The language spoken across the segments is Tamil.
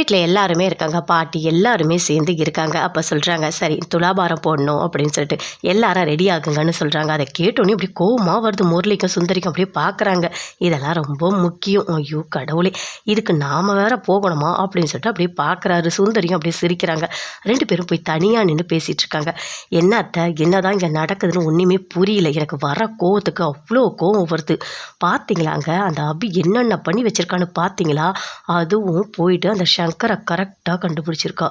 வீட்டில் எல்லாருமே இருக்காங்க பாட்டி எல்லாருமே சேர்ந்து இருக்காங்க. அப்போ சொல்கிறாங்க சரி துலாபாரம் போடணும் அப்படின்னு சொல்லிட்டு எல்லாரும் ரெடி ஆகுங்கன்னு சொல்கிறாங்க அதை கேட்டோன்னே இப்படி கோவமாக வருது முரளிக்கும் சுந்தரிக்கும் அப்படியே பார்க்குறாங்க இதெல்லாம் ரொம்ப முக்கியம். ஐயோ கடவுளே இதுக்கு நாம் வேற போகணுமா அப்படின்னு சொல்லிட்டு அப்படியே பார்க்குறாரு சுந்தரியும் அப்படியே சிரிக்கிறாங்க. ரெண்டு பேரும் போய் தனியாக நின்று பேசிகிட்டு இருக்காங்க. என்ன அத்தை என்னதான் இங்கே நடக்குதுன்னு ஒன்றுமே புரியல. எனக்கு வர கோவத்துக்கு அவ்வளோ கோவம் வருது. பார்த்தீங்களாங்க அந்த அபி என்னென்ன பண்ணி வச்சிருக்கான்னு பார்த்தீங்களா அதுவும் போயிட்டு அந்த சங்கரை கரெக்டாக கண்டுபிடிச்சிருக்கா.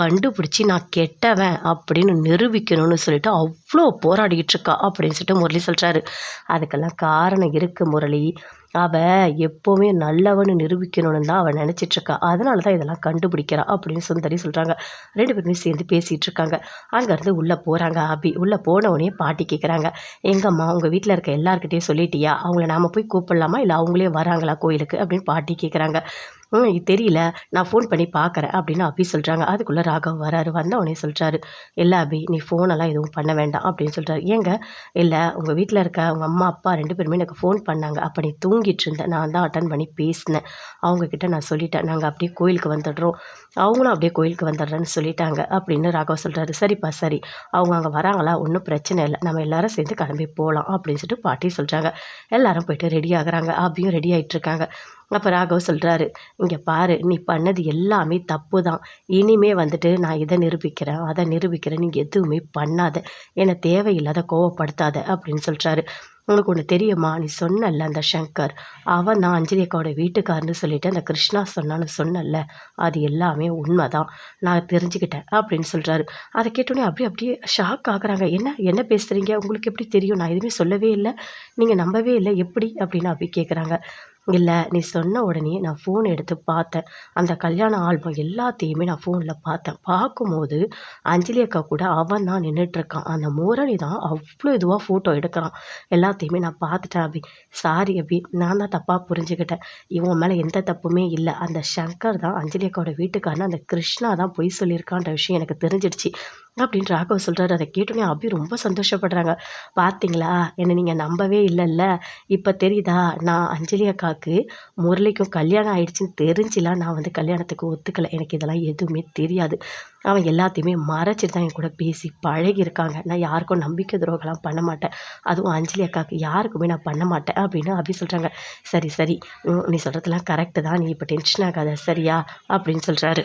கண்டுபிடிச்சி நான் கெட்டவன் அப்படின்னு நிரூபிக்கணும்னு சொல்லிட்டு அவ்வளோ போராடிக்கிட்டு இருக்கா அப்படின்னு சொல்லிட்டு முரளி சொல்கிறாரு அதுக்கெல்லாம் காரணம் இருக்குது முரளி. அவள் எப்போவுமே நல்லவன்னு நிரூபிக்கணும்னு தான் அவள் நினச்சிட்ருக்கா அதனால தான் இதெல்லாம் கண்டுபிடிக்கிறா அப்படின்னு சுந்தரி சொல்கிறாங்க ரெண்டு பேருமே சேர்ந்து பேசிகிட்டு இருக்காங்க. அங்கேருந்து உள்ளே போகிறாங்க அபி. உள்ளே போனவொடனே பாட்டி கேட்குறாங்க எங்கம்மா உங்கள் வீட்டில் இருக்க எல்லாருக்கிட்டையும் சொல்லிட்டியா? அவங்கள நாம் போய் கூப்பிடலாமா? இல்லை அவங்களே வராங்களா கோயிலுக்கு? அப்படின்னு பாட்டி கேட்குறாங்க ம் இது தெரியல. நான் ஃபோன் பண்ணி பார்க்குறேன் அப்படின்னு அபி சொல்கிறாங்க அதுக்குள்ளே ராகவ் வராரு. உடனே சொல்கிறாரு இல்லை அபி நீ ஃபோனெல்லாம் எதுவும் பண்ண வேண்டாம் அப்படின்னு சொல்கிறாரு ஏங்க இல்லை உங்கள் வீட்டில் இருக்க உங்கள் அம்மா அப்பா ரெண்டு பேருமே எனக்கு ஃபோன் பண்ணாங்க. அப்போ நீ தூங்கிட்டு இருந்தேன் நான் தான் அட்டன் பண்ணி பேசினேன். அவங்கக்கிட்ட நான் சொல்லிட்டேன். நாங்கள் அப்படியே கோயிலுக்கு வந்துடுறோம். அவங்களும் அப்படியே கோயிலுக்கு வந்துடுறேன்னு சொல்லிட்டாங்க அப்படின்னு ராகவ் சொல்கிறாரு சரிப்பா சரி. அவங்க அங்கே வராங்களா? ஒன்றும் பிரச்சனை இல்லை. நம்ம எல்லாரும் சேர்ந்து கிளம்பி போகலாம் அப்படின்னு சொல்லிட்டு பாட்டி சொல்கிறாங்க எல்லாரும் போயிட்டு ரெடி ஆகுறாங்க. அபியும் ரெடி ஆகிட்டு இருக்காங்க. அப்போ ராகவ் சொல்கிறாரு இங்கே பாரு நீ பண்ணது எல்லாமே தப்பு தான் இனிமே வந்துட்டு நான் இதை நிரூபிக்கிறேன் அதை நிரூபிக்கிறேன் நீ எதுவுமே பண்ணாத. என்னை தேவையில்லாத கோவப்படுத்தாத அப்படின்னு சொல்கிறாரு உனக்கு ஒன்று தெரியுமா? நீ சொன்னல அந்த சங்கர். அவன் நான் அஞ்சலி அக்காவோட வீட்டுக்காரன்னு சொல்லிட்டு அந்த கிருஷ்ணா சொன்னான்னு சொன்னல அது எல்லாமே உண்மை தான் நான் தெரிஞ்சுக்கிட்டேன் அப்படின்னு சொல்கிறாரு அதை கேட்டோன்னே அப்படியே அப்படியே ஷாக் ஆகுறாங்க. என்ன என்ன பேசுகிறீங்க உங்களுக்கு எப்படி தெரியும்? நான் எதுவுமே சொல்லவே இல்லை. நீங்கள் நம்பவே இல்லை. எப்படி? அப்படின்னு அப்படி கேட்குறாங்க இல்லை நீ சொன்ன உடனே நான் ஃபோன் எடுத்து பார்த்தேன். அந்த கல்யாண ஆல்பம் எல்லாத்தையுமே நான் ஃபோனில் பார்த்தேன். பார்க்கும்போது அஞ்சலி அக்கா கூட அவன் தான் நின்றுட்டுருக்கான் அந்த முரணி தான் அவ்வளோ இதுவாக ஃபோட்டோ எடுக்கிறான். எல்லாத்தையுமே நான் பார்த்துட்டேன் அபி. சாரி அபி நான் தான் தப்பாக புரிஞ்சுக்கிட்டேன். இவன் மேலே எந்த தப்புமே இல்லை. அந்த சங்கர் தான் அஞ்சலி அக்காவோட வீட்டுக்காரன். அந்த கிருஷ்ணா தான் பொய் சொல்லியிருக்கான்ற விஷயம் எனக்கு தெரிஞ்சிடுச்சு. அப்படின்னு ராகவ் சொல்கிறாரு அதை கேட்டோன்னே அபி ரொம்ப சந்தோஷப்படுறாங்க. பார்த்தீங்களா என்னை நீங்கள் நம்பவே இல்லைல்ல. இப்போ தெரியுதா? நான் அஞ்சலி அக்காவுக்கு முரளிக்கும் கல்யாணம் ஆயிடுச்சுன்னு தெரிஞ்சுலாம் நான் வந்து கல்யாணத்துக்கு ஒத்துக்கலை. எனக்கு இதெல்லாம் எதுவுமே தெரியாது. அவன் எல்லாத்தையுமே மறைச்சிட்டு தான் என் கூட பேசி பழகியிருக்காங்க. நான் யாருக்கும் நம்பிக்கை துரோகம்லாம் பண்ண மாட்டேன். அதுவும் அஞ்சலி அக்காவுக்கு யாருக்குமே நான் பண்ண மாட்டேன் அப்படின்னு அபி சொல்கிறாங்க சரி சரி. நீ சொல்கிறதுலாம் கரெக்டு தான். நீ இப்போ டென்ஷன் ஆகாத. சரியா? அப்படின்னு சொல்கிறாரு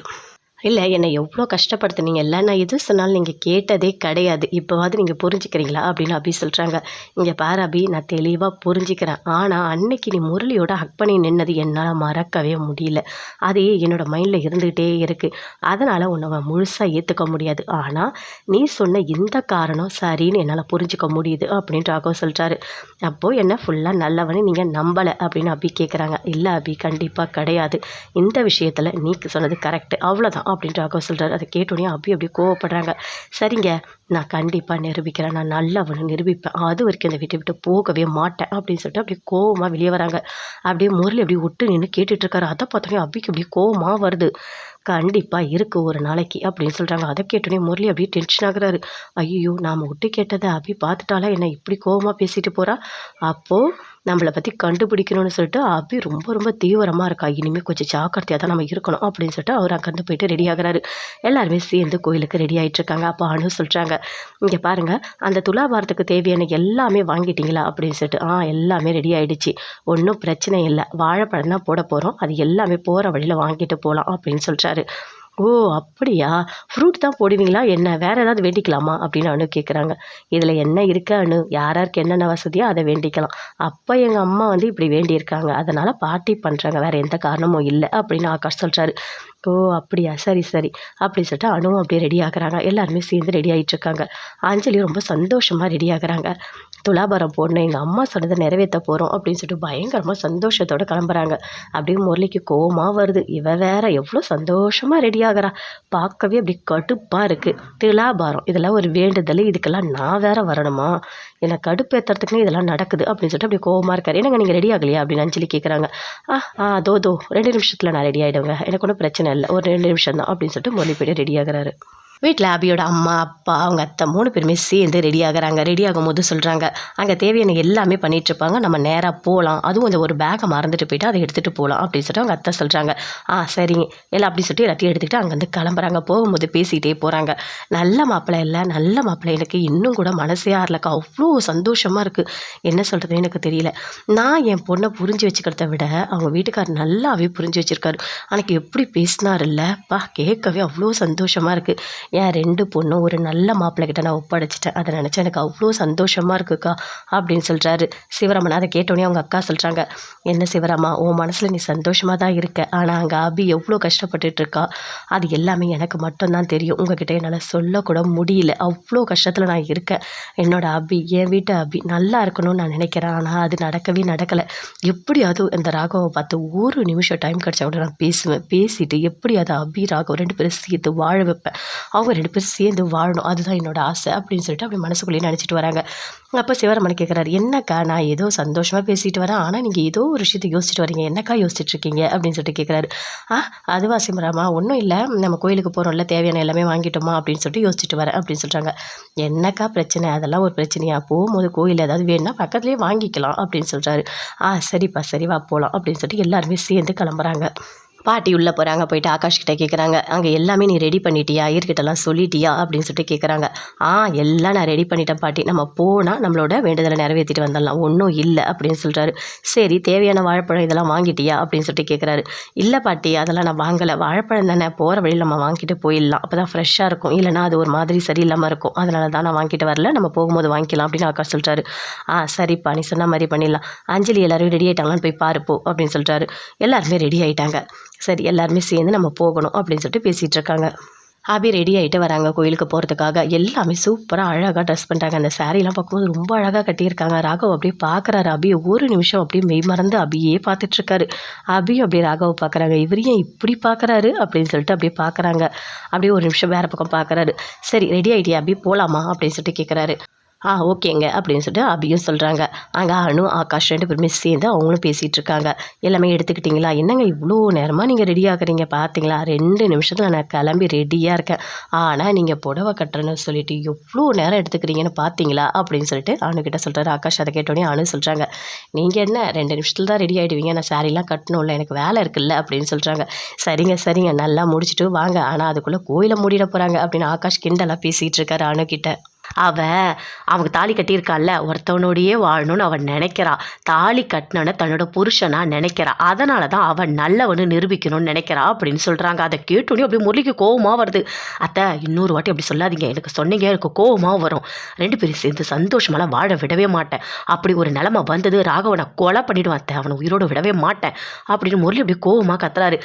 இல்லை என்னை எவ்வளோ கஷ்டப்படுத்துனீங்கல்ல நான் எது சொன்னாலும் நீங்கள் கேட்டதே கிடையாது. இப்போவாது நீங்கள் புரிஞ்சுக்கிறீங்களா? அப்படின்னு அபி சொல்கிறாங்க இங்கே பாரு அபி நான் தெளிவாக புரிஞ்சுக்கிறேன். ஆனால் அன்னைக்கு நீ முரளியோட ஹக் பண்ணி நின்னது என்னால் மறக்கவே முடியல. அதே என்னோடய மைண்டில் இருந்துகிட்டே இருக்குது அதனால் உன்னை முழுசாக ஏற்றுக்க முடியாது. ஆனால் நீ சொன்ன இந்த காரணம் சரின்னு என்னால் புரிஞ்சுக்க முடியுது அப்படின்ட்டு ராகவ் சொல்கிறாரு அப்போது என்ன ஃபுல்லாக நல்லவனு நீங்கள் நம்பலை அப்படின்னு அபி கேட்குறாங்க இல்லை அபி கண்டிப்பாக கிடையாது. இந்த விஷயத்தில் நீ சொன்னது கரெக்டு அவ்வளோதான் அப்படின்ட்டு ராகவ் சொல்கிறார் அதை கேட்டோடனே அப்படி அப்படி கோவப்படுறாங்க. சரிங்க நான் கண்டிப்பாக நிரூபிக்கிறேன். நான் நல்லா அவனை நிரூபிப்பேன். அது வரைக்கும் இந்த வீட்டை விட்டு போகவே மாட்டேன் அப்படின்னு சொல்லிட்டு அப்படியே கோவமாக வெளியே வராங்க. அப்படியே முரளி அப்படி விட்டு நின்று கேட்டுட்ருக்காரு. அதை பார்த்தோன்னே அப்பிக்கு அப்படியே கோவமாக வருது. கண்டிப்பாக இருக்குது ஒரு நாளைக்கு அப்படின்னு சொல்கிறாங்க அதை கேட்டோன்னே முரளி அப்படியே டென்ஷன் ஆகுறாரு. ஐயோ நாம் விட்டு கேட்டதை அப்படி பார்த்துட்டாலா என்ன இப்படி கோவமாக பேசிட்டு போகிறா அப்போது நம்மளை பற்றி கண்டுபிடிக்கணும்னு சொல்லிட்டு அபி ரொம்ப ரொம்ப தீவிரமாக இருக்கா. இனிமேல் கொஞ்சம் ஜாக்கிரதையாக தான் நம்ம இருக்கணும் அப்படின்னு சொல்லிட்டு அவர் அங்கேருந்து போயிட்டு ரெடி ஆகிறாரு. எல்லாருமே சேர்ந்து கோயிலுக்கு ரெடி ஆகிட்டுருக்காங்க அப்போ அனு சொல்கிறாங்க இங்கே பாருங்கள் அந்த துலாபாரத்துக்கு தேவையான எல்லாமே வாங்கிட்டீங்களா? அப்படின்னு சொல்லிட்டு ஆ எல்லாமே ரெடி ஆகிடுச்சு ஒன்றும் பிரச்சனை இல்லை. வாழைப்பழம் தான் போட போகிறோம் அது எல்லாமே போகிற வழியில் வாங்கிட்டு போகலாம் அப்படின்னு சொல்கிறாரு ஓ அப்படியா? ஃப்ரூட் தான் போடுவீங்களா? என்ன வேறு ஏதாவது வேண்டிக்கலாமா? அப்படின்னு அனு கேட்குறாங்க இதில் என்ன இருக்கு அனு? யாராருக்கு என்னென்ன வசதியோ அதை வேண்டிக்கலாம். அப்போ எங்கள் அம்மா வந்து இப்படி வேண்டியிருக்காங்க. அதனால் பாட்டி பண்ணுறாங்க வேறு எந்த காரணமும் இல்லை அப்படின்னு ஆகாஷ் சொல்கிறாரு ஓ அப்படியா? சரி சரி. அப்படி சொல்லிட்டு அனுவும் அப்படியே ரெடி ஆகிறாங்க. எல்லாருமே சேர்ந்து ரெடி ஆகிட்டுருக்காங்க அஞ்சலி ரொம்ப சந்தோஷமாக ரெடி ஆகிறாங்க. துலாபாரம் போடணும் எங்கள் அம்மா சொன்னதை நிறைவேற்ற போகிறோம் அப்படின்னு சொல்லிட்டு பயங்கரமாக சந்தோஷத்தோடு கிளம்புறாங்க. அப்படியே முரளிக்கு கோவமாக வருது. இவ வேற எவ்வளோ சந்தோஷமாக ரெடி ஆகிறா. பார்க்கவே அப்படி கடுப்பாக இருக்குது துலாபாரம் இதெல்லாம் ஒரு வேண்டுதல். இதுக்கெல்லாம் நான் வேற வரணுமா? என்னை கடுப்பேற்றுறதுக்குன்னு இதெல்லாம் நடக்குது அப்படின்னு சொல்லிட்டு அப்படி கோவமாக இருக்காரு. என்னங்க நீங்கள் ரெடி ஆகலையா? அப்படின்னு அஞ்சலி கேட்குறாங்க ஆ ஆ தோ தோ ரெண்டு நிமிஷத்தில் நான் ரெடி ஆகிடுவேங்க எனக்கு ஒன்றும் பிரச்சனை இல்லை. ஒரு ரெண்டு நிமிஷம் தான் அப்படின்னு சொல்லிட்டு மொழி போய்ட்டு ரெடி ஆகிறாரு. வீட்டில் ஆபியோட அம்மா அப்பா அவங்க அத்தை மூணு பேருமே சேர்ந்து ரெடி ஆகுறாங்க. ரெடி ஆகும்போது சொல்கிறாங்க அங்கே தேவையான எல்லாமே பண்ணிகிட்ருப்பாங்க நம்ம நேராக போகலாம் அதுவும் அந்த ஒரு பேக்கை மறந்துட்டு போயிட்டு அதை எடுத்துகிட்டு போகலாம் அப்படின்னு சொல்லிட்டு அவங்க அத்தை சொல்கிறாங்க ஆ சரிங்க எல்லாம் அப்படி சொல்லிட்டு எல்லாத்தையும் எடுத்துக்கிட்டு அங்கேருந்து கிளம்புறாங்க. போகும்போது பேசிகிட்டே போகிறாங்க நல்ல மாப்பிள்ளை இல்லை. நல்ல மாப்பிள்ளை எனக்கு இன்னும் கூட மனசே ஆறலக்கா அவ்வளோ சந்தோஷமாக இருக்குது என்ன சொல்கிறதுன்னு எனக்கு தெரியல. நான் என் பொண்ணை புரிஞ்சு வச்சுக்கிறத விட அவங்க வீட்டுக்காரர் நல்லாவே புரிஞ்சு வச்சுருக்காரு. அன்னைக்கு எப்படி பேசினார் இல்லைப்பா கேட்கவே அவ்வளோ சந்தோஷமாக இருக்குது என் ரெண்டு பொண்ணும் ஒரு நல்ல மாப்பிள்ளை கிட்ட நான் ஒப்படைச்சிட்டேன். அதை நினச்சி எனக்கு அவ்வளோ சந்தோஷமாக இருக்குக்கா அப்படின்னு சொல்கிறாரு சிவராமன் அதை கேட்டோடனே அவங்க அக்கா சொல்கிறாங்க என்ன சிவராமா உன் மனசில் நீ சந்தோஷமாக தான் இருக்க. ஆனால் அங்கே அபி எவ்வளோ கஷ்டப்பட்டுட்டுருக்கா அது எல்லாமே எனக்கு மட்டும்தான் தெரியும். உங்ககிட்ட என்னால் சொல்லக்கூட முடியல. அவ்வளோ கஷ்டத்தில் நான் இருக்கேன். என்னோட அபி என் வீட்டு அபி நல்லா இருக்கணும்னு நான் நினைக்கிறேன். ஆனால் அது நடக்கவே நடக்கலை. எப்படியாவது இந்த ராகவை பார்த்து ஒரு நிமிஷம் டைம் கிடச்சா கூட நான் பேசுவேன். பேசிட்டு எப்படியாவது அபி ராகவ் ரெண்டு பேரும் சேர்த்து வாழ வைப்பேன். அவங்க ரெண்டு பேரும் சேர்ந்து வாழணும். அதுதான் என்னோட ஆசை அப்படின்னு சொல்லிட்டு அப்படி மனசுக்குள்ளேயே நினச்சிட்டு வராங்க. அப்போ சிவரமணி கேட்குறாரு என்னக்கா நான் ஏதோ சந்தோஷமாக பேசிட்டு வரேன். ஆனால் நீங்கள் ஏதோ ஒரு விஷயத்தை யோசிச்சுட்டு வரீங்க. என்னக்கா யோசிச்சுட்டு இருக்கீங்க? அப்படின்னு சொல்லிட்டு கேட்குறாரு ஆ அதுவா சிமராமா ஒன்றும் இல்லை. நம்ம கோயிலுக்கு போகிறோம்ல தேவையான எல்லாமே வாங்கிட்டோமா? அப்படின்னு சொல்லிட்டு யோசிச்சுட்டு வரேன் அப்படின்னு சொல்கிறாங்க என்னக்கா பிரச்சனை? அதெல்லாம் ஒரு பிரச்சனையா? போகும்போது கோயில் ஏதாவது வேணும்னா பக்கத்துலேயே வாங்கிக்கலாம். அப்படின்னு சொல்கிறாரு ஆ சரிப்பா சரி வா போகலாம் அப்படின்னு சொல்லிட்டு எல்லாருமே சேர்ந்து கிளம்புறாங்க. பாட்டி உள்ளே போகிறாங்க போயிட்டு ஆகாஷ் கிட்ட கேட்குறாங்க அங்கே எல்லாமே நீ ரெடி பண்ணிட்டியா? ஐயர்கிட்டலாம் சொல்லிட்டியா? அப்படின்னு சொல்லிட்டு கேட்குறாங்க ஆ எல்லாம் நான் ரெடி பண்ணிட்டேன் பாட்டி. நம்ம போனால் நம்மளோட வேண்டுதலை நிறைவேற்றிட்டு வந்துடலாம். ஒன்றும் இல்லை அப்படின்னு சொல்கிறாரு சரி தேவையான வாழைப்பழம் இதெல்லாம் வாங்கிட்டியா? அப்படின்னு சொல்லிட்டு கேட்குறாரு இல்லை பாட்டி அதெல்லாம் நான் வாங்கலை. வாழைப்பழம் தானே போகிற வழியில் நம்ம வாங்கிட்டு போயிடலாம். அப்போ தான் ஃப்ரெஷ்ஷாக இருக்கும். இல்லைனா அது ஒரு மாதிரி சரியில்லாமல் இருக்கும். அதனால தான் நான் வாங்கிட்டு வரல. நம்ம போகும்போது வாங்கிக்கலாம் அப்படின்னு ஆகாஷ் சொல்கிறாரு ஆ சரிப்பா. நீ சொன்ன மாதிரி பண்ணிடலாம். அஞ்சலி எல்லோரும் ரெடி ஆகிட்டாங்களான்னு போய் பாருப்போ அப்படின்னு சொல்கிறாரு எல்லாருமே ரெடி ஆகிட்டாங்க சரி எல்லாருமே சேர்ந்து நம்ம போகணும் அப்படின்னு சொல்லிட்டு பேசிகிட்டு இருக்காங்க அபி ரெடி ஆகிட்டு வராங்க. கோயிலுக்கு போகிறதுக்காக எல்லாமே சூப்பராக அழகாக ட்ரெஸ் பண்ணிட்டாங்க. அந்த சாரீலாம் பார்க்கும்போது ரொம்ப அழகாக கட்டியிருக்காங்க. ராகவ் அப்படியே பார்க்குறாரு அபி ஒரு நிமிஷம் அப்படியே மெய் மறந்து அபியே பார்த்துட்ருக்காரு. அபி அப்படியே ராகவ் பார்க்குறாங்க. இவர் ஏன் இப்படி பார்க்குறாரு அப்படின்னு சொல்லிட்டு அப்படியே பார்க்குறாங்க. அப்படியே ஒரு நிமிஷம் வேறு பக்கம் பார்க்குறாரு. சரி ரெடி ஆகிட்டியா அபி? போகலாமா அப்படின்னு சொல்லிட்டு கேட்குறாரு ஆ ஓகேங்க அப்படின்னு சொல்லிட்டு அபியும் சொல்கிறாங்க அங்கே அனு ஆகாஷ் ரெண்டு பேருமே சேர்ந்து அவங்களும் பேசிகிட்டு இருக்காங்க. எல்லாமே எடுத்துக்கிட்டிங்களா? என்னங்க இவ்வளோ நேரமாக நீங்கள் ரெடி ஆகுறீங்க? பார்த்தீங்களா ரெண்டு நிமிஷத்தில் நான் கிளம்பி ரெடியாக இருக்கேன். ஆனால் நீங்கள் புடவை கட்டுறேன்னு சொல்லிட்டு எவ்வளோ நேரம் எடுத்துக்கிறீங்கன்னு பார்த்தீங்களா அப்படின்னு சொல்லிட்டு அணுக்கிட்ட சொல்கிறாரு ஆகாஷ் அதை கேட்டோடனே அனு சொல்கிறாங்க நீங்கள் என்ன ரெண்டு நிமிஷத்தில் தான் ரெடி ஆகிடுவீங்க நான் சாரீலாம் கட்டணும்ல எனக்கு வேலை இருக்குல்ல? அப்படின்னு சொல்கிறாங்க சரிங்க சரிங்க நல்லா முடிச்சுட்டு வாங்க. ஆனால் அதுக்குள்ளே கோயிலை மூடிட போகிறாங்க அப்படின்னு ஆகாஷ் கிண்டலாக பேசிகிட்டு இருக்காரு அணுக்கிட்ட அவ அவங்க தாலி கட்டியிருக்காள்ல ஒருத்தவனோடையே வாழணும்னு அவன் நினைக்கிறா. தாலி கட்டினனை தன்னோட புருஷனா நினைக்கிறா. அதனால தான் அவன் நல்லவனு நிரூபிக்கணும்னு நினைக்கிறா அப்படின்னு சொல்கிறாங்க அதை கேட்டோன்னே அப்படியே முரளிக்கு கோவமாக வருது. அத்தை இன்னொரு வாட்டி அப்படி சொல்லாதீங்க. எனக்கு சொன்னீங்க எனக்கு கோவமாக வரும். ரெண்டு பேரும் சேர்ந்து சந்தோஷமெல்லாம் வாழ விடவே மாட்டேன். அப்படி ஒரு நிலமை வந்தது ராகவனை கொலை பண்ணிவிடுவான் அத்தை. அவனை உயிரோடு விடவே மாட்டேன் அப்படின்னு முரளி அப்படியே கோவமாக கத்துறாரு.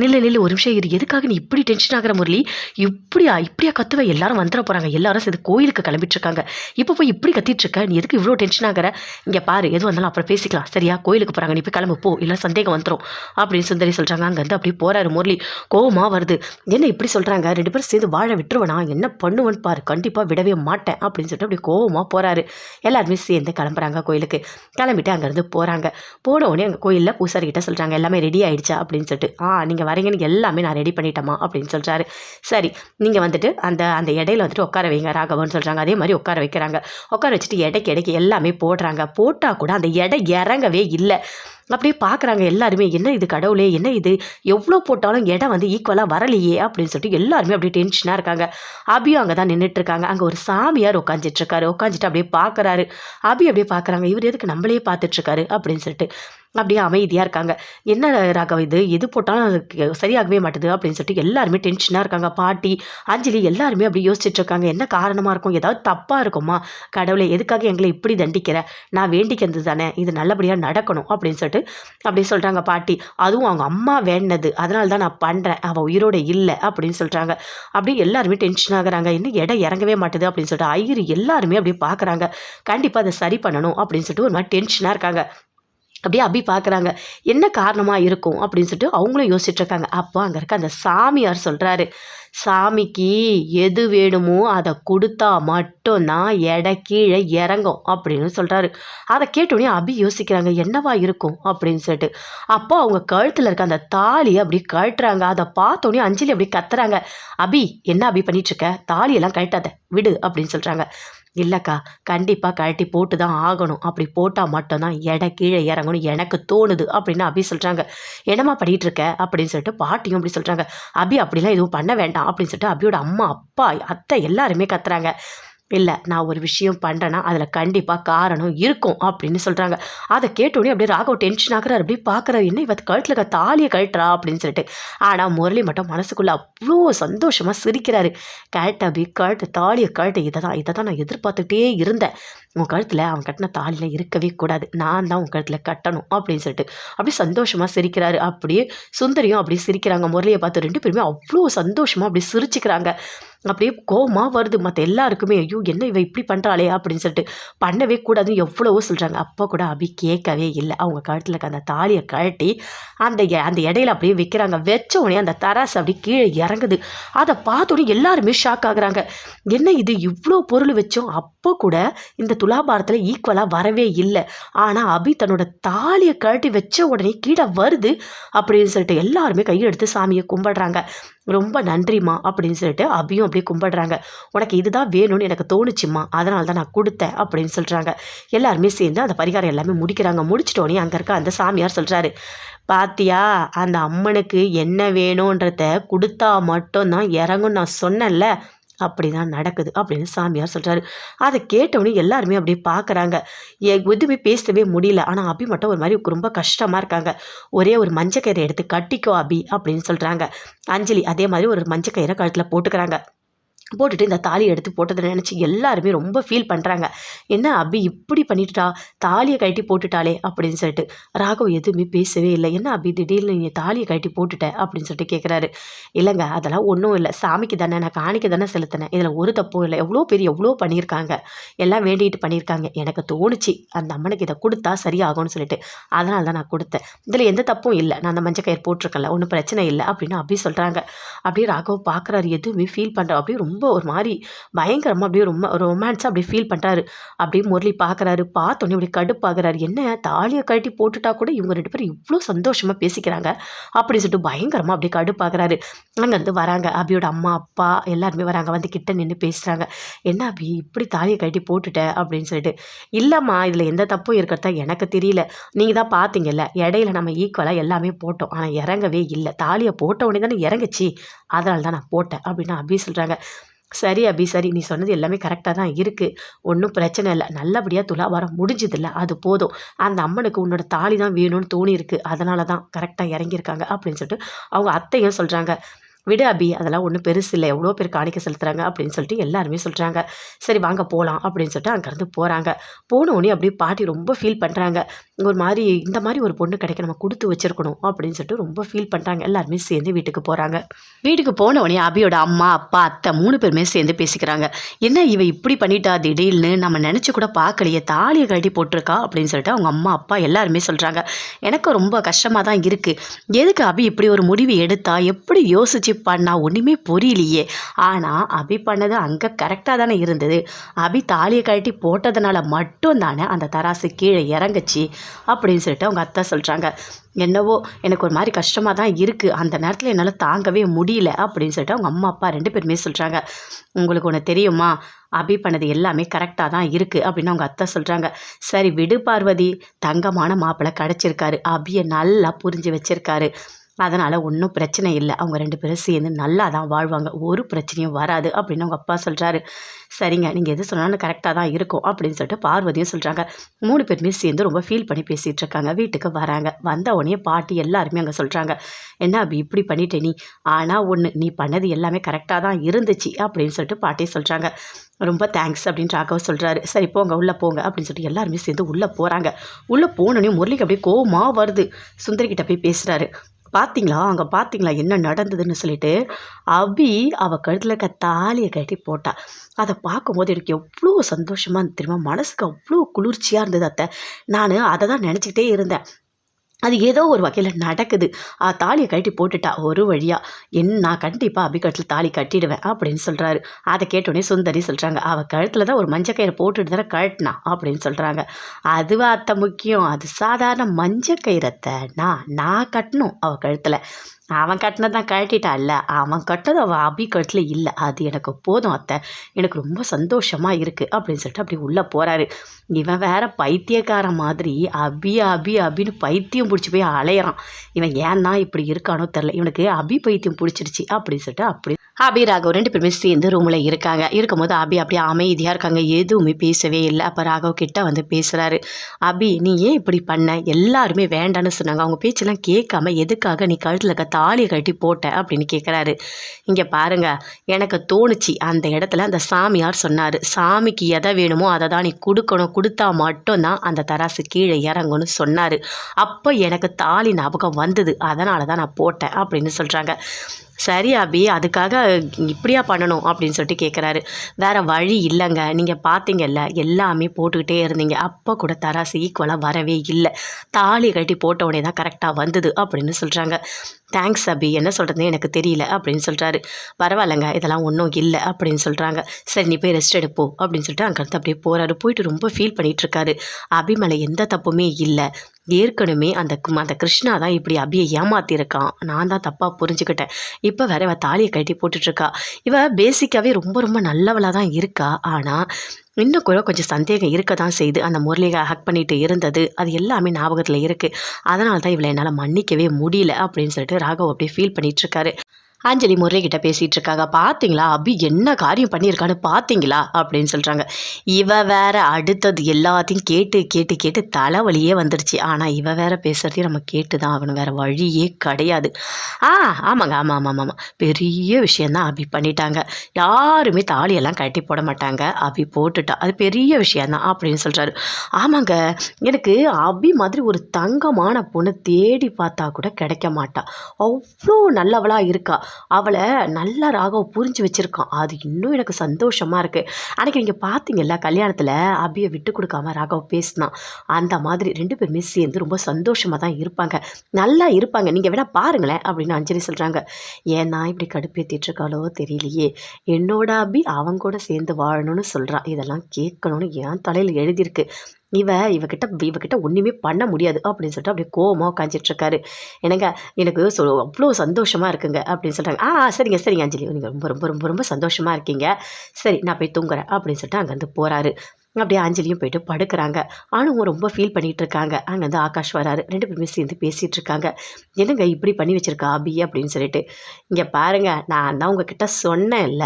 நில்லு நில்லு ஒரு நிமிஷம் இரு. எதுக்காக நீ இப்படி டென்ஷன் ஆகிற முரளி? இப்படியா இப்படியா கத்துவ? எல்லாரும் வந்துட போகிறாங்க எல்லாரும் சேர்ந்து கோயிலுக்கு கிளம்பிட்டு இருக்காங்க இப்போ போய் இப்படி கத்திட்டு இருக்க நீ எதுக்கு இவ்வளோ டென்ஷன் ஆகிற? இங்கே பாரு எது வந்தாலும் அப்புறம் பேசிக்கலாம். சரியா? கோயிலுக்கு போகிறாங்க நீ போய் கிளம்பு போ. இல்லை சந்தேகம் வந்துடும் அப்படின்னு சுந்தரி சொல்கிறாங்க அங்கேருந்து அப்படியே போகிறாரு முரளி. கோவமாக வருது. என்ன இப்படி சொல்கிறாங்க ரெண்டு பேரும் சேர்ந்து வாழ விட்டுருவனா? என்ன பண்ணுவேன்னு பாரு. கண்டிப்பாக விடவே மாட்டேன் அப்படின்னு சொல்லிட்டு அப்படி கோவமாக போகிறாரு எல்லாருமே சேர்ந்து கிளம்புறாங்க கோயிலுக்கு. கிளம்பிட்டு அங்கேருந்து போகிறாங்க போன உடனே அங்கே கோயிலில் பூசாரிக்கிட்ட சொல்கிறாங்க எல்லாமே ரெடி ஆயிடுச்சா? அப்படின்னு சொல்லிட்டு. ஆ நீங்கள் வரீங்கன்னு எல்லாமே நான் ரெடி பண்ணிட்டேம்மா அப்படின்னு சொல்கிறாரு சரி நீங்கள் வந்துட்டு அந்த அந்த இடையில வந்துட்டு உட்கார வைங்க ராகவன் சொல்கிறாங்க அதே மாதிரி உட்கார வைக்கிறாங்க. உட்கார வச்சுட்டு இடைக்கு இடைக்கு எல்லாமே போடுறாங்க. போட்டால் கூட அந்த எடை இறங்கவே இல்லை. அப்படியே பார்க்குறாங்க எல்லாருமே என்ன இது கடவுளே? என்ன இது? எவ்வளோ போட்டாலும் இடம் வந்து ஈக்குவலாக வரலையே? அப்படின்னு சொல்லிட்டு எல்லாருமே அப்படியே டென்ஷனாக இருக்காங்க. அபியும் அங்கே தான் நின்றுட்டுருக்காங்க அங்கே ஒரு சாமியார் உட்காந்துட்ருக்காரு உட்காந்துட்டு அப்படியே பார்க்குறாரு அபி அப்படியே பார்க்குறாங்க இவர் எதுக்கு நம்மளே பார்த்துட்ருக்காரு அப்படின்னு சொல்லிட்டு அப்படியே அமைதியாக இருக்காங்க. என்ன ராகவ இது? எது போட்டாலும் அதுக்கு சரியாகவே மாட்டுது. அப்படின்னு சொல்லிட்டு எல்லாருமே டென்ஷனாக இருக்காங்க. பாட்டி அஞ்சலி எல்லாருமே அப்படி யோசிச்சுட்டு இருக்காங்க என்ன காரணமாக இருக்கும்? ஏதாவது தப்பாக இருக்குமா? கடவுளை எதுக்காக எங்களை இப்படி தண்டிக்கிற? நான் வேண்டிக்கிறது தானே? இது நல்லபடியாக நடக்கணும். அப்படின்னு சொல்லிட்டு அப்படி சொல்கிறாங்க பாட்டி அதுவும் அவங்க அம்மா வேண்டது அதனால தான் நான் பண்ணுறேன் அவள் உயிரோட இல்லை. அப்படின்னு சொல்கிறாங்க அப்படியே எல்லாருமே டென்ஷன் ஆகுறாங்க. இன்னும் இடம் இறங்கவே மாட்டுது அப்படின்னு சொல்லிட்டு ஐயர் எல்லாருமே அப்படியே பார்க்குறாங்க கண்டிப்பாக அதை சரி பண்ணணும் அப்படின்னு சொல்லிட்டு ஒரு மாதிரி டென்ஷனாக இருக்காங்க. அப்படியே அபி பார்க்குறாங்க என்ன காரணமாக இருக்கும்? அப்படின்னு சொல்லிட்டு அவங்களும் யோசிச்சுட்ருக்காங்க அப்போ அங்கே இருக்க அந்த சாமியார் சொல்கிறாரு சாமிக்கு எது வேணுமோ அதை கொடுத்தா மட்டும்தான் எடை கீழே இறங்கும் அப்படின்னு சொல்கிறாரு அதை கேட்டோடனே அபி யோசிக்கிறாங்க என்னவா இருக்கும் அப்படின்னு சொல்லிட்டு. அப்போ அவங்க கழுத்தில் இருக்க அந்த தாலியை அப்படி கழட்டுறாங்க. அதை பார்த்தோன்னே அஞ்சலி அப்படி கத்துறாங்க. அபி என்ன அபி பண்ணிகிட்ருக்க தாலியெல்லாம் கழட்டாத விடு அப்படின்னு சொல்கிறாங்க இல்லைக்கா கண்டிப்பாக கழட்டி போட்டு தான் ஆகணும். அப்படி போட்டால் மட்டும்தான் எடை கீழே இறங்கணும். எனக்கு தோணுது அப்படின்னு அபி சொல்கிறாங்க என்னம்மா பண்ணிகிட்டு இருக்க? அப்படின்னு சொல்லிட்டு பாட்டியும் அப்படி சொல்கிறாங்க அபி அப்படிலாம் எதுவும் பண்ண வேண்டாம் அப்படின்னு சொல்லிட்டு அபியோட அம்மா அப்பா அத்தை எல்லாருமே கத்துறாங்க. இல்லை நான் ஒரு விஷயம் பண்ணுறேன்னா அதில் கண்டிப்பாக காரணம் இருக்கும் அப்படின்னு சொல்கிறாங்க அதை கேட்டோடனே அப்படியே ராகவ் டென்ஷன் ஆகிறார். அப்படியே பார்க்குறாரு என்ன இவ கழுத்தில் இருக்க தாலியை கழட்டுறா? அப்படின்னு சொல்லிட்டு. ஆனால் முரளி மட்டும் மனசுக்குள்ளே அவ்வளோ சந்தோஷமாக சிரிக்கிறாரு. கழட்ட அப்படி கழட்டு தாலியை கழட்டு. இதை தான் இதை தான் நான் எதிர்பார்த்துட்டே இருந்தேன். உன் கழுத்தில் அவன் கட்டின தாலியில் இருக்கவே கூடாது. நான் தான் உன் கழுத்தில் கட்டணும் அப்படின்னு சொல்லிட்டு. அப்படியே சந்தோஷமாக சிரிக்கிறாரு. அப்படியே சுந்தரியும் அப்படியே சிரிக்கிறாங்க. முரளியை பார்த்து ரெண்டு பேருமே அவ்வளோ சந்தோஷமாக அப்படியே சிரிச்சுக்கிறாங்க. அப்படியே கோமாக வருது. மற்ற எல்லாருக்குமே ஐயோ என்ன இவ இப்படி பண்ணுறாளே அப்படின்னு சொல்லிட்டு பண்ணவே கூடாதுன்னு எவ்வளவோ சொல்கிறாங்க அப்போ கூட அபி கேட்கவே இல்லை. அவங்க கழுத்தில் இருக்க அந்த தாலியை கழட்டி அந்த எ- அந்த இடையில அப்படியே வைக்கிறாங்க. வச்ச உடனே அந்த தராசு அப்படி கீழே இறங்குது. அதை பார்த்தோன்னே எல்லாருமே ஷாக் ஆகுறாங்க. என்ன இது? இவ்வளோ பொருள் வச்சோம்? அப்போ கூட இந்த துலாபாரத்தில் ஈக்குவலாக வரவே இல்லை. ஆனால் அபி தன்னோட தாலியை கழட்டி வச்ச உடனே கீழே வருது அப்படின்னு சொல்லிட்டு எல்லாருமே கையெடுத்து சாமியை கும்பிடுறாங்க. ரொம்ப நன்றிம்மா அப்படின்னு சொல்லிட்டு அபியும் அப்படியே கும்பிடுறாங்க. உனக்கு இதுதான் வேணும்னு எனக்கு தோணுச்சும்மா. அதனால தான் நான் கொடுத்தேன் அப்படின்னு சொல்கிறாங்க எல்லாருமே சேர்ந்து அந்த பரிகாரம் எல்லாமே முடிக்கிறாங்க. முடிச்சிட்டோன்னே அங்கே இருக்க அந்த சாமியார் சொல்கிறாரு பாத்தியா அந்த அம்மனுக்கு என்ன வேணுன்றத கொடுத்தா மட்டும்தான் இறங்கும் நான் சொன்னேன்ல. அப்படி தான் நடக்குது அப்படின்னு சாமியார் சொல்கிறாரு அதை கேட்டவொடனே எல்லாருமே அப்படியே பார்க்குறாங்க எதுவுமே பேசவே முடியல. ஆனால் அபி மட்டும் ஒரு மாதிரி ரொம்ப கஷ்டமாக இருக்காங்க. ஒரே ஒரு மஞ்சக்கயிறை எடுத்து கட்டிக்கோ அபி அப்படின்னு சொல்கிறாங்க அஞ்சலி அதே மாதிரி ஒரு மஞ்சக்கயிறை கழுத்தில் போட்டுக்கிறாங்க. போட்டுட்டு இந்த தாலி எடுத்து போட்டதை நினச்சி எல்லாருமே ரொம்ப ஃபீல் பண்ணுறாங்க என்ன அபி இப்படி பண்ணிட்டுட்டா? தாலியை கழட்டி போட்டுட்டாளே அப்படின்னு சொல்லிட்டு. ராகவ் எதுவுமே பேசவே இல்லை. என்ன அபி திடீர்னு நீ தாலியை கழட்டி போட்டுட்ட அப்படின்னு சொல்லிட்டு கேட்குறாரு இல்லைங்க அதெல்லாம் ஒன்றும் இல்லை. சாமிக்கு தானே நான் காணிக்க தானே செலுத்தினேன். இதில் ஒரு தப்பும் இல்லை. எவ்வளோ பேர் எவ்வளோ பண்ணியிருக்காங்க. எல்லாம் வேண்டிட்டு பண்ணியிருக்காங்க. எனக்கு தோணுச்சு. அந்த அம்மனுக்கு இதை கொடுத்தா சரியாகும்னு சொல்லிட்டு. அதனால தான் நான் கொடுத்தேன். இதில் எந்த தப்பும் இல்லை. நான் அந்த மஞ்சள் கயிறு போட்டிருக்கல ஒன்றும் பிரச்சனை இல்லை அப்படின்னு அபி சொல்கிறாங்க அப்படியே ராகவ் பார்க்குறாரு எதுவுமே ஃபீல் பண்ணுற அப்படியே ரொம்ப ரொம்ப ஒரு மாதிரி பயங்கரமாக அப்படியே ரொம்ப ரொமான்ஸாக அப்படியே ஃபீல் பண்ணுறாரு அப்படியே முரளி பார்க்குறாரு பார்த்தோன்னே இப்படி கடுப்பாகிறாரு. என்ன? தாலியை கழட்டி போட்டுட்டா கூட இவங்க ரெண்டு பேரும் இவ்வளோ சந்தோஷமாக பேசிக்கிறாங்க. அப்படி சொல்லிட்டு பயங்கரமாக அப்படியே கடுப்பாகிறாரு. அங்கேருந்து வராங்க. அபியோட அம்மா அப்பா எல்லாருமே வராங்க. வந்து கிட்ட நின்று பேசுகிறாங்க என்ன அபி இப்படி தாலியை கழட்டி போட்டுட்ட? அப்படின்னு சொல்லிட்டு. இல்லைம்மா இதில் எந்த தப்பும் இருக்கிறதா எனக்கு தெரியல. நீங்கள் தான் பார்த்தீங்கல்ல இடையில நம்ம ஈக்குவலாக எல்லாமே போட்டோம். ஆனால் இறங்கவே இல்லை. தாலியை போட்ட உடனே தானே இறங்குச்சு. அதனால தான் நான் போட்டேன் அப்படின்னு அபி சொல்கிறாங்க சரி அபி சரி. நீ சொன்னது எல்லாமே கரெக்டாக தான் இருக்குது ஒன்றும் பிரச்சனை இல்லை. நல்லபடியாக துலாவாரம் முடிஞ்சதில்ல. அது போதும். அந்த அம்மனுக்கு உன்னோட தாலி தான் வேணும்னு தோணி இருக்குது அதனால தான் கரெக்டாக இறங்கியிருக்காங்க அப்படின்னு சொல்லிட்டு அவங்க அத்தையும் சொல்கிறாங்க விடு அபி அதெல்லாம் ஒன்றும் பெருசு இல்லை. எவ்வளோ பேர் காணிக்க செலுத்துகிறாங்க அப்படின்னு சொல்லிட்டு எல்லாருமே சொல்கிறாங்க சரி வாங்க போகலாம் அப்படின்னு சொல்லிட்டு அங்கேருந்து போகிறாங்க போனோடனே அப்படியே பாட்டி ரொம்ப ஃபீல் பண்ணுறாங்க ஒரு மாதிரி இந்த மாதிரி ஒரு பொண்ணு கிடைக்க நம்ம கொடுத்து வச்சிருக்கணும் அப்படின்னு சொல்லிட்டு ரொம்ப ஃபீல் பண்ணுறாங்க எல்லாருமே சேர்ந்து வீட்டுக்கு போகிறாங்க வீட்டுக்கு போனவொடனே அபியோட அம்மா அப்பா அத்தை மூணு பேருமே சேர்ந்து பேசிக்கிறாங்க. என்ன இவ இப்படி பண்ணிட்டா திடீர்னு? நம்ம நினச்சி கூட பார்க்கலையே. தாலியை கழட்டி போட்டிருக்கா அப்படின்னு சொல்லிட்டு அவங்க அம்மா அப்பா எல்லாருமே சொல்கிறாங்க எனக்கு ரொம்ப கஷ்டமாக தான் இருக்குது எதுக்கு அபி இப்படி ஒரு முடிவு எடுத்தா? எப்படி யோசிச்சு பண்ணா ஒன்றுமே புரியலையே. ஆனால் அபி பண்ணது அங்கே கரெக்டாக தானே இருந்தது. அபி தாலியை கழட்டி போட்டதுனால மட்டும் தானே அந்த தராசு கீழே இறங்குச்சு அப்படின்னு சொல்லிட்டு அவங்க அத்தை சொல்கிறாங்க என்னவோ எனக்கு ஒரு மாதிரி கஷ்டமாக தான் இருக்குது அந்த நேரத்தில் என்னால் தாங்கவே முடியல அப்படின்னு சொல்லிட்டு அவங்க அம்மா அப்பா ரெண்டு பேருமே சொல்கிறாங்க உங்களுக்கு ஒன்று தெரியுமா? அபி பண்ணது எல்லாமே கரெக்டாக தான் இருக்குது அப்படின்னு அவங்க அத்தை சொல்கிறாங்க சரி விடு பார்வதி. தங்கமான மாப்பிள்ளை கிடச்சிருக்காரு. அபியை நல்லா புரிஞ்சு வச்சுருக்காரு. அதனால் ஒன்றும் பிரச்சனை இல்லை. அவங்க ரெண்டு பேரும் சேர்ந்து நல்லா தான் வாழ்வாங்க. ஒரு பிரச்சனையும் வராது அப்படின்னு அவங்க அப்பா சொல்கிறாரு சரிங்க நீங்கள் எது சொன்னாலும் கரெக்டாக தான் இருக்கும் அப்படின்னு சொல்லிட்டு பார்வதியும் சொல்கிறாங்க மூணு பேருமே சேர்ந்து ரொம்ப ஃபீல் பண்ணி பேசிகிட்டு இருக்காங்க. வீட்டுக்கு வராங்க. வந்த உடனே பாட்டி எல்லாருமே அங்கே சொல்கிறாங்க என்ன அப்படி இப்படி பண்ணிட்டே நீ? ஆனால் ஒன்று நீ பண்ணது எல்லாமே கரெக்டாக தான் இருந்துச்சு அப்படின்னு சொல்லிட்டு பாட்டி சொல்கிறாங்க ரொம்ப தேங்க்ஸ் அப்படின்னு ராகவ் சொல்கிறாரு சரி போங்க உள்ளே போங்க அப்படின்னு சொல்லிட்டு எல்லாருமே சேர்ந்து உள்ளே போகிறாங்க உள்ளே போனோடனே முரளிக்கு அப்படியே கோவமாக வருது. சுந்தரிக்கிட்ட போய் பேசுகிறாரு பார்த்தீங்களா அங்கே பார்த்தீங்களா என்ன நடந்ததுன்னு சொல்லிட்டு அபி அவள் கழுத்தில் இருக்க தாலியை கட்டி போட்டா. அதை பார்க்கும்போது எனக்கு எவ்வளோ சந்தோஷமாக இருந்தது தெரியுமா? மனசுக்கு அவ்வளோ குளிர்ச்சியாக இருந்தது அத்தை. நான் அதை தான் நினச்சிக்கிட்டே இருந்தேன். அது ஏதோ ஒரு வகையில் நடக்குது. ஆ, தாலியை கட்டி போட்டுட்டா ஒரு வழியாக என் நான் கண்டிப்பாக அபிகட்டில் தாலி கட்டிடுவேன் அப்படின்னு சொல்கிறாரு அதை கேட்டோடனே சுந்தரி சொல்கிறாங்க அவள் கழுத்தில் தான் ஒரு மஞ்சக்கயிறு போட்டுட்டு தானே கழட்டினா? அப்படின்னு சொல்கிறாங்க அதுவா அத்தை முக்கியம். அது சாதாரண மஞ்சக்கயிறத்தை நான் நான் கட்டணும் அவள் கழுத்தில். அவன் கட்டினதான் கழட்டிட்டான்ல அவன் கட்டது அவள் அபி கட்டில் இல்லை. அது எனக்கு போதும் அத்தை. எனக்கு ரொம்ப சந்தோஷமாக இருக்குது அப்படின்னு சொல்லிட்டு அப்படி உள்ளே போகிறாரு இவன் வேற பைத்தியக்காரன் மாதிரி அபி அபி அபின்னு பைத்தியம் பிடிச்சி போய் அலையிறான். இவன் ஏன்னா இப்படி இருக்கானோ தெரில இவனுக்கு அபி பைத்தியம் பிடிச்சிருச்சு அப்படின்னு சொல்லிட்டு அப்படி அபி ராகவ் ரெண்டு பேருமே சேர்ந்து ரூமில் இருக்காங்க. இருக்கும்போது அபி அப்படியே அமைதியாக இருக்காங்க. எதுவுமே பேசவே இல்லை. அப்போ ராகவ் கிட்ட வந்து பேசுகிறாரு அபி நீ ஏன் இப்படி பண்ண? எல்லாருமே வேண்டான்னு சொன்னாங்க. அவங்க பேச்செல்லாம் கேட்காம எதுக்காக நீ கழுத்தில் இருக்க தாலியை கட்டி போட்ட? அப்படின்னு கேட்குறாரு இங்கே பாருங்க. எனக்கு தோணுச்சு. அந்த இடத்துல அந்த சாமியார் சொன்னார். சாமிக்கு எதை வேணுமோ அதை தான் நீ கொடுக்கணும். கொடுத்தா மட்டும்தான் அந்த தராசு கீழே இறங்கும்னு சொன்னார். அப்போ எனக்கு தாலி ஞாபகம் வந்தது. அதனால தான் நான் போட்டேன். அப்படின்னு சொல்கிறாங்க சரி அபி அதுக்காக இப்படியா பண்ணணும் அப்படின்னு சொல்லிட்டு கேட்குறாரு வேறு வழி இல்லைங்க. நீங்கள் பார்த்தீங்கல்ல எல்லாமே போட்டுக்கிட்டே இருந்தீங்க. அப்போ கூட தராசு ஈக்குவலாக வரவே இல்லை. தாலி கட்டி போட்ட உடனே தான் கரெக்டாக வந்தது அப்படின்னு சொல்கிறாங்க தேங்க்ஸ் அபி. என்ன சொல்கிறதுன்னு எனக்கு தெரியல அப்படின்னு சொல்கிறாரு பரவாயில்லைங்க இதெல்லாம் ஒன்றும் இல்லை அப்படின்னு சொல்கிறாங்க சரி நீ போய் ரெஸ்ட் எடுப்போ அப்படின்னு சொல்லிட்டு அங்கேருந்து அப்படியே போகிறாரு போயிட்டு ரொம்ப ஃபீல் பண்ணிகிட்ருக்காரு இருக்காரு. அபி மேலே எந்த தப்புமே இல்லை. ஏற்கனவே அந்த அந்த கிருஷ்ணா தான் இப்படி அபியை ஏமாத்திருக்கான். நான் தான் தப்பாக புரிஞ்சுக்கிட்டேன். இப்போ வேற இவள் தாலியை கட்டி போட்டுட்ருக்கா. இவ பேசிக்காகவே ரொம்ப ரொம்ப நல்லவளாக தான் இருக்கா. ஆனால் இன்னும் கூட கொஞ்சம் சந்தேகம் இருக்க தான் செய்து அந்த முரளிகை ஹக் பண்ணிட்டு இருந்தது. அது எல்லாமே ஞாபகத்தில் இருக்குது அதனால தான் இவளை என்னால் மன்னிக்கவே முடியல அப்படின்னு சொல்லிட்டு ராகவ் அப்படியே ஃபீல் பண்ணிகிட்ருக்காரு அஞ்சலி முரளி கிட்ட இருக்காங்க. பார்த்தீங்களா அபி என்ன காரியம் பண்ணியிருக்கான்னு பார்த்தீங்களா அப்படின்னு சொல்கிறாங்க இவ வேற அடுத்தது எல்லாத்தையும் கேட்டு கேட்டு கேட்டு தலைவலியே வந்துடுச்சு ஆனால் இவ வேற பேசுகிறதையும் நம்ம கேட்டு தான் ஆகணும். வேறு வழியே கிடையாது. ஆ ஆமாங்க. ஆமாம் ஆமாம் ஆமாம் பெரிய விஷயந்தான் அபி பண்ணிட்டாங்க. யாருமே தாலியெல்லாம் கட்டி போட மாட்டாங்க. அபி போட்டுட்டா. அது பெரிய விஷயந்தான் அப்படின்னு சொல்கிறாரு ஆமாங்க. எனக்கு அபி மாதிரி ஒரு தங்கமான பொண்ணு தேடி பார்த்தா கூட கிடைக்க மாட்டா. அவ்வளோ நல்லவளாக இருக்கா. அவளை நல்லா ராகவ் புரிஞ்சு வச்சுருக்கான். அது இன்னும் எனக்கு சந்தோஷமாக இருக்குது அன்னைக்கு நீங்கள் பார்த்தீங்கல்ல கல்யாணத்தில் அபியை விட்டு கொடுக்காம ராகவ் பேசினான் அந்த மாதிரி ரெண்டு பேருமே சேர்ந்து ரொம்ப சந்தோஷமாக தான் இருப்பாங்க. நல்லா இருப்பாங்க. நீங்கள் வேணால் பாருங்களேன் அப்படின்னு அஞ்சலி சொல்கிறாங்க ஏன்னா இப்படி கடுப்பேற்றிட்டுருக்காளோ தெரியலையே. என்னோட அபி அவங்க கூட சேர்ந்து வாழணும்னு சொல்கிறான் இதெல்லாம் கேட்கணும்னு என் தலையில் எழுதியிருக்கு. இவ இவகிட்ட இவகிட்ட ஒன்றுமே பண்ண முடியாது அப்படின்னு சொல்லிட்டு அப்படியே கோவமாக உட்காந்துட்டு எனக்கு என்னங்க எனக்கு சொ அவ்வளோ சந்தோஷமாக இருக்குங்க அப்படின்னு சொல்கிறாங்க ஆ சரிங்க சரிங்க அஞ்சலி. நீங்கள் ரொம்ப ரொம்ப ரொம்ப ரொம்ப சந்தோஷமாக இருக்கீங்க. சரி நான் போய் தூங்குறேன் அப்படின்னு சொல்லிட்டு அங்கேருந்து போகிறாரு அப்படியே அஞ்சலியும் போயிட்டு படுக்கிறாங்க. ஆனும் ரொம்ப ஃபீல் பண்ணிகிட்டு இருக்காங்க அங்கேருந்து ஆகாஷ் வராரு. ரெண்டு பேருமே சேர்ந்து பேசிகிட்டு இருக்காங்க என்னங்க இப்படி பண்ணி வச்சுருக்கா அபி? அப்படின்னு சொல்லிட்டு இங்கே பாருங்கள் நான் தான் உங்ககிட்ட சொன்னேன்ல.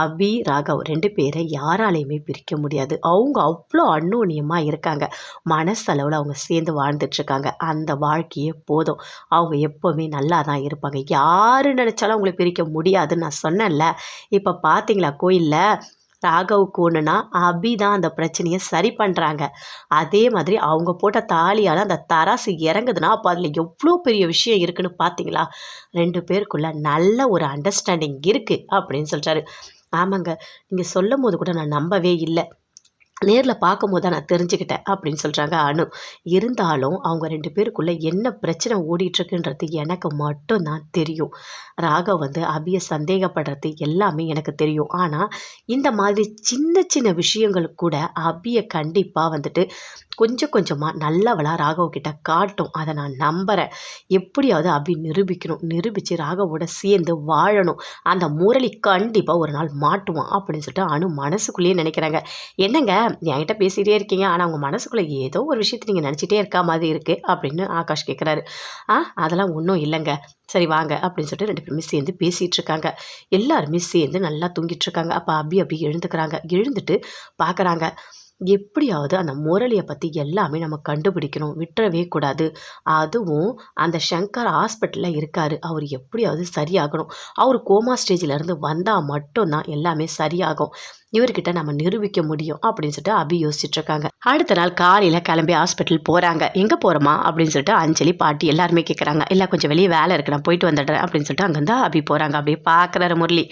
அபி ராகவ் ரெண்டு பேரை யாராலையுமே பிரிக்க முடியாது. அவங்க அவ்வளோ அன்னோன்யமாக இருக்காங்க. மனசளவில் அவங்க சேர்ந்து வாழ்ந்துட்டுருக்காங்க. அந்த வாழ்க்கையே போதும். அவங்க எப்போவுமே நல்லா தான் இருப்பாங்க. யார் நினச்சாலும் அவங்கள பிரிக்க முடியாதுன்னு நான் சொன்னேன்ல. இப்போ பார்த்தீங்களா கோயிலில் ராகவுக்கு ஒன்றுனா அபி தான் அந்த பிரச்சனையை சரி பண்ணுறாங்க அதே மாதிரி அவங்க போட்ட தாலியால் அந்த தராசு இறங்குதுன்னா அப்போ அதில் எவ்வளோ பெரிய விஷயம் இருக்குன்னு பார்த்தீங்களா ரெண்டு பேருக்குள்ள நல்ல ஒரு அண்டர்ஸ்டாண்டிங் இருக்குது அப்படின்னு சொல்கிறாரு ஆமாங்க நீங்கள் சொல்லும் போது கூட நான் நம்பவே இல்லை. நேரில் பார்க்கும்போது தான் நான் தெரிஞ்சுக்கிட்டேன் அப்படின்னு சொல்கிறாங்க அனு. இருந்தாலும் அவங்க ரெண்டு பேருக்குள்ளே என்ன பிரச்சனை ஓடிட்டுருக்குன்றது எனக்கு மட்டும்தான் தெரியும். ராகவ் வந்து அபியை சந்தேகப்படுறது எல்லாமே எனக்கு தெரியும். ஆனால் இந்த மாதிரி சின்ன சின்ன விஷயங்கள் கூட அபியை கண்டிப்பாக வந்துட்டு கொஞ்சம் கொஞ்சமாக நல்லவளாக ராகவ்கிட்ட காட்டும். அதை நான் நம்புகிறேன் எப்படியாவது அபி நிரூபிக்கணும். நிரூபித்து ராகவோட சேர்ந்து வாழணும். அந்த முரளி கண்டிப்பாக ஒரு நாள் மாட்டுவான் அப்படின்னு சொல்லிட்டு அனு மனசுக்குள்ளேயே நினைக்கிறாங்க. என்னங்க? என்கிட்ட பேசிகிட்டே இருக்கீங்க. ஆனால் உங்கள் மனசுக்குள்ளே ஏதோ ஒரு விஷயத்தை நீங்கள் நினச்சிட்டே இருக்கா மாதிரி இருக்குது அப்படின்னு ஆகாஷ் கேட்குறாரு ஆ அதெல்லாம் ஒன்றும் இல்லைங்க. சரி வாங்க. அப்படின்னு சொல்லிட்டு ரெண்டு பேருமே சேர்ந்து பேசிகிட்டு இருக்காங்க. எல்லாருமே சேர்ந்து நல்லா தூங்கிட்டு இருக்காங்க. அப்போ அபி அபி எழுந்துக்கிறாங்க. எழுந்துட்டு பார்க்குறாங்க எப்படியாவது அந்த முரளியை பற்றி எல்லாமே நம்ம கண்டுபிடிக்கணும். விட்டுறவே கூடாது. அதுவும் அந்த சங்கர் ஹாஸ்பிட்டலில் இருக்கார். அவர் எப்படியாவது சரியாகணும். அவர் கோமா ஸ்டேஜிலேருந்து வந்தால் மட்டும்தான் எல்லாமே சரியாகும். இவர்கிட்ட நம்ம நிரூபிக்க முடியும் அப்படின்னு சொல்லிட்டு அபி யோசிச்சுட்டு இருக்காங்க. அடுத்த நாள் காலையில் கிளம்பி ஹாஸ்பிட்டல் போகிறாங்க எங்கே போகிறோமா அப்படின்னு சொல்லிட்டு அஞ்சலி பாட்டி எல்லாருமே கேட்குறாங்க இல்லை கொஞ்சம் வெளியே வேலை இருக்கு. நான் போயிட்டு வந்துடுறேன். அப்படின்னு சொல்லிட்டு அங்கேருந்து அபி போகிறாங்க அப்படியே பார்க்குறாரு முரளி.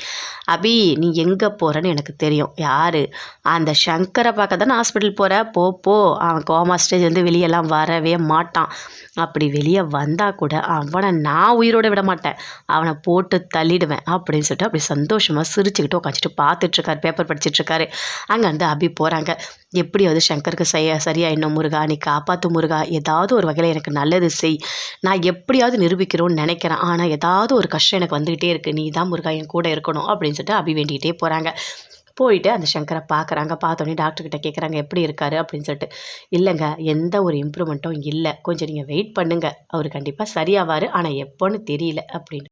அபி நீ எங்கே போகிறேன்னு எனக்கு தெரியும். யார்? அந்த சங்கரை பார்க்க தானே ஹாஸ்பிட்டல் போகிற போ போ. அவன் கோமா ஸ்டேஜ் வந்து வெளியெல்லாம் வரவே மாட்டான். அப்படி வெளியே வந்தால் கூட அவனை நான் உயிரோட விட மாட்டேன். அவனை போட்டு தள்ளிடுவேன். அப்படின்னு சொல்லிட்டு அப்படி சந்தோஷமாக சிரிச்சுக்கிட்டு உட்காந்துட்டு பார்த்துட்ருக்காரு பேப்பர் படிச்சுட்டு அங்கே வந்து அபி போகிறாங்க எப்படியாவது சங்கருக்கு செய்ய சரியாயிடணும் முருகா. நீ காப்பாற்று முருகா. ஏதாவது ஒரு வகையில் எனக்கு நல்லது செய். நான் எப்படியாவது நிரூபிக்கிறோன்னு நினைக்கிறேன். ஆனால் ஏதாவது ஒரு கஷ்டம் எனக்கு வந்துக்கிட்டே இருக்குது நீ தான் முருகா என் கூட இருக்கணும் அப்படின்னு சொல்லிட்டு அபி வேண்டிகிட்டே போகிறாங்க போயிட்டு அந்த சங்கரை பார்க்குறாங்க பார்த்தோன்னே டாக்டர்கிட்ட கேட்குறாங்க எப்படி இருக்காரு? அப்படின்னு சொல்லிட்டு இல்லைங்க எந்த ஒரு இம்ப்ரூவ்மெண்ட்டும் இல்லை. கொஞ்சம் நீங்கள் வெயிட் பண்ணுங்கள் அவர் கண்டிப்பாக சரியாவார். ஆனால் எப்போன்னு தெரியல. அப்படின்னு.